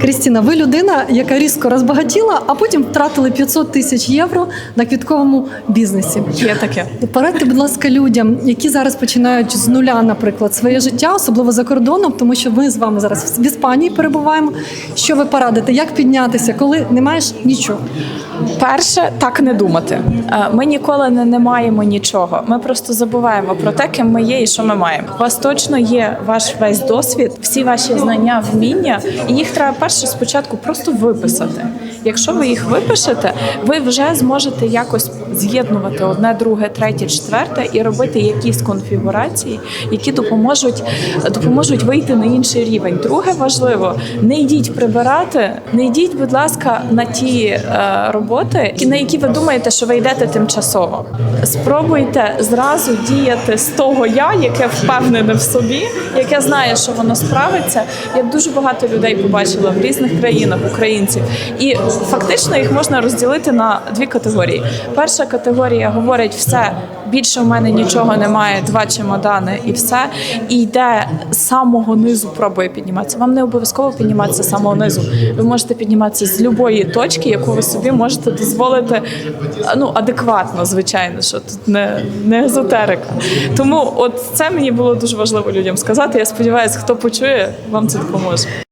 Крістіна, ви людина, яка різко розбагатіла, а потім втратили 500 тисяч євро на квітковому бізнесі. Є таке. Порадьте, будь ласка, людям, які зараз починають з нуля, наприклад, своє життя, особливо за кордоном, тому що ми з вами зараз в Іспанії перебуваємо. Що ви порадите? Як піднятися, коли не маєш нічого? Перше, так не думати. Е, Ми ніколи не, не маємо нічого. Ми просто забуваємо про те, ким ми є і що ми маємо. У вас точно є ваш весь досвід, всі ваші знання, вміння, і їх треба перше спочатку просто виписати. Якщо ви їх випишете, ви вже зможете якось з'єднувати одне, друге, третє, четверте і робити якісь конфігурації, які допоможуть, допоможуть вийти на інший рівень. Друге важливо, не йдіть прибирати, не йдіть, будь ласка, на ті е, роботи, на які ви думаєте, що ви йдете тимчасово. Спробуйте зразу діяти з того я, яке впевнене в собі, яке знає, що воно справиться. Я дуже багато людей побачила в різних країнах, українців, і фактично їх можна розділити на дві категорії. Перша категорія говорить все. Більше в мене нічого немає, два чемодани і все. І йде з самого низу, пробує підніматися. Вам не обов'язково підніматися з самого низу. Ви можете підніматися з будь-якої точки, яку ви собі можете дозволити ну, адекватно, звичайно, що тут не, не езотерика. Тому от це мені було дуже важливо людям сказати. Я сподіваюся, хто почує, вам це допоможе.